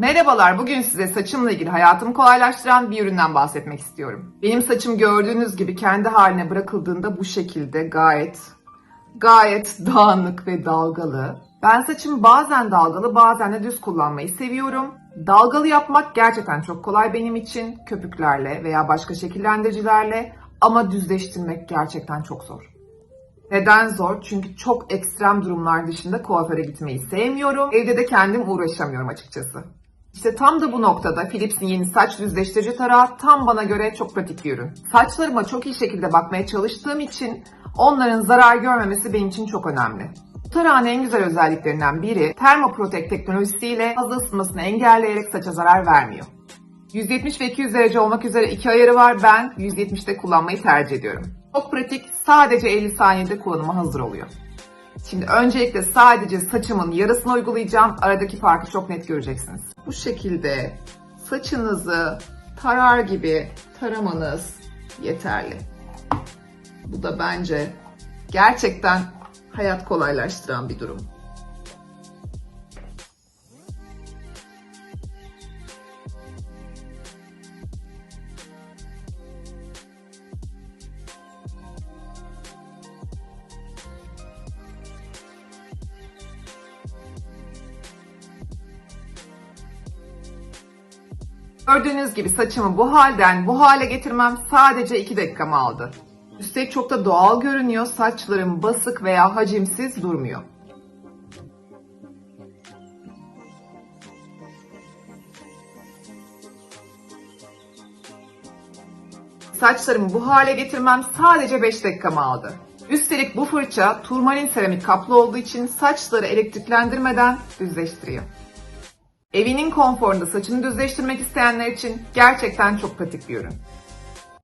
Merhabalar, bugün size saçımla ilgili hayatımı kolaylaştıran bir üründen bahsetmek istiyorum. Benim saçım gördüğünüz gibi kendi haline bırakıldığında bu şekilde gayet, gayet dağınık ve dalgalı. Ben saçımı bazen dalgalı, bazen de düz kullanmayı seviyorum. Dalgalı yapmak gerçekten çok kolay benim için, köpüklerle veya başka şekillendiricilerle ama düzleştirmek gerçekten çok zor. Neden zor? Çünkü çok ekstrem durumlar dışında kuaföre gitmeyi sevmiyorum. Evde de kendim uğraşamıyorum açıkçası. İşte tam da bu noktada Philips'in yeni saç düzleştirici tarağı tam bana göre çok pratik bir ürün. Saçlarıma çok iyi şekilde bakmaya çalıştığım için onların zarar görmemesi benim için çok önemli. Bu tarağın en güzel özelliklerinden biri Thermoprotect teknolojisiyle fazla ısınmasını engelleyerek saça zarar vermiyor. 170 ve 200 derece olmak üzere iki ayarı var. Ben 170'te kullanmayı tercih ediyorum. Çok pratik, sadece 50 saniyede kullanıma hazır oluyor. Şimdi öncelikle sadece saçımın yarısını uygulayacağım. Aradaki farkı çok net göreceksiniz. Bu şekilde saçınızı tarar gibi taramanız yeterli. Bu da bence gerçekten hayat kolaylaştıran bir durum. Gördüğünüz gibi saçımı bu halden bu hale getirmem sadece 2 dakikamı aldı. Üstelik çok da doğal görünüyor. Saçlarım basık veya hacimsiz durmuyor. Saçlarımı bu hale getirmem sadece 5 dakikamı aldı. Üstelik bu fırça turmalin seramik kaplı olduğu için saçları elektriklendirmeden düzleştiriyor. Evinin konforunda saçını düzleştirmek isteyenler için gerçekten çok pratik bir ürün.